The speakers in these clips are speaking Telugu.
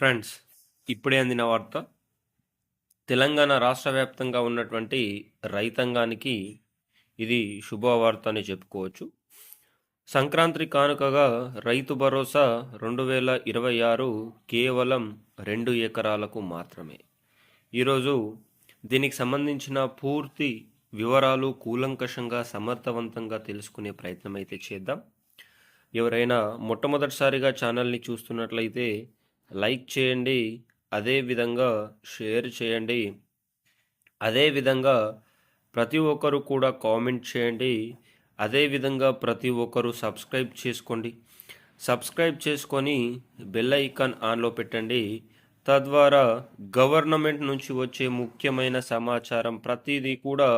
ఫ్రెండ్స్ ఇప్పుడే అందిన వార్త. తెలంగాణ రాష్ట్ర వ్యాప్తంగా ఉన్నటువంటి రైతాంగానికి ఇది శుభవార్త అని చెప్పుకోవచ్చు. సంక్రాంతి కానుకగా రైతు భరోసా రెండు వేల ఇరవై ఆరు కేవలం రెండు ఎకరాలకు మాత్రమే. ఈరోజు దీనికి సంబంధించిన పూర్తి వివరాలు కూలంకషంగా సమర్థవంతంగా తెలుసుకునే ప్రయత్నం అయితే చేద్దాం. ఎవరైనా మొట్టమొదటిసారిగా ఛానల్ని చూస్తున్నట్లయితే లైక్ చేయండి అదే విధంగా షేర్ చేయండి. అదే విధంగా ప్రతి ఒక్కరు కూడా కామెంట్ చేయండి. అదే విధంగా ప్రతి ఒక్కరు సబ్స్క్రైబ్ చేసుకోండి. సబ్స్క్రైబ్ చేసుకొని బెల్ ఐకాన్ ఆన్లో పెట్టండి. తద్వారా గవర్నమెంట్ నుంచి వచ్చే ముఖ్యమైన సమాచారం ప్రతిదీ కూడా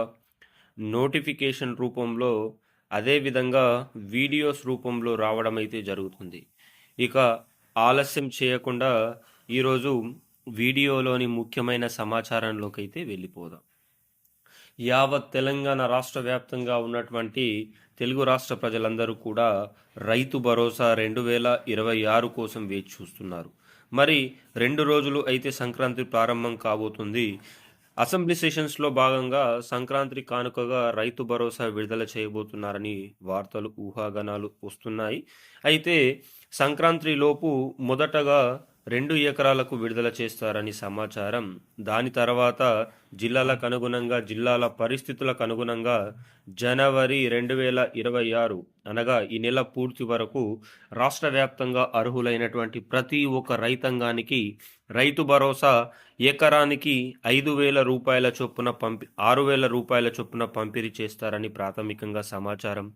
నోటిఫికేషన్ రూపంలో అదేవిధంగా వీడియోస్ రూపంలో రావడం అయితే జరుగుతుంది. ఇక ఆలస్యం చేయకుండా ఈరోజు వీడియోలోని ముఖ్యమైన సమాచారంలోకి అయితే వెళ్ళిపోదాం. యావత్ తెలంగాణ రాష్ట్ర వ్యాప్తంగా ఉన్నటువంటి తెలుగు రాష్ట్ర ప్రజలందరూ కూడా రైతు భరోసా రెండు వేల ఇరవై ఆరు కోసం వేచి చూస్తున్నారు. మరి రెండు రోజులు అయితే సంక్రాంతి ప్రారంభం కాబోతుంది. అసెంబ్లీ సెషన్స్లో భాగంగా సంక్రాంతి కానుకగా రైతు భరోసా విడుదల చేయబోతున్నారని వార్తలు ఊహాగానాలు వస్తున్నాయి. అయితే సంక్రాంతిలోపు మొదటగా రెండు ఎకరాలకు విడుదల చేస్తారని సమాచారం. దాని తర్వాత జిల్లాలకు అనుగుణంగా జిల్లాల పరిస్థితులకు అనుగుణంగా జనవరి రెండు వేల ఇరవై ఆరు అనగా ఈ నెల పూర్తి వరకు రాష్ట్ర వ్యాప్తంగా అర్హులైనటువంటి ప్రతి ఒక్క రైతాంగానికి రైతు భరోసా ఎకరానికి ఐదు వేల రూపాయల చొప్పున పంపి ఆరు వేల రూపాయల చొప్పున పంపిణీ చేస్తారని ప్రాథమికంగా సమాచారం.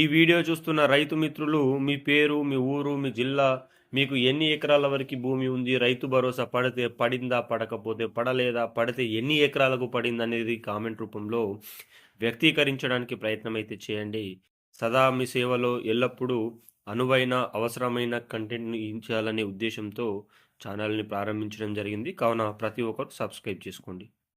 ఈ వీడియో చూస్తున్న రైతు మిత్రులు మీ పేరు మీ ఊరు మీ జిల్లా మీకు ఎన్ని ఎకరాల వరకు భూమి ఉంది రైతు భరోసా పడితే పడిందా పడకపోతే పడలేదా పడితే ఎన్ని ఎకరాలకు పడింది అనేది కామెంట్ రూపంలో వ్యక్తీకరించడానికి ప్రయత్నం అయితే చేయండి. సదా మీ సేవలో ఎల్లప్పుడూ అనువైన అవసరమైన కంటెంట్ని ఇచ్చాలనే ఉద్దేశంతో ఛానల్ని ప్రారంభించడం జరిగింది. కావున ప్రతి ఒక్కరు సబ్స్క్రైబ్ చేసుకోండి.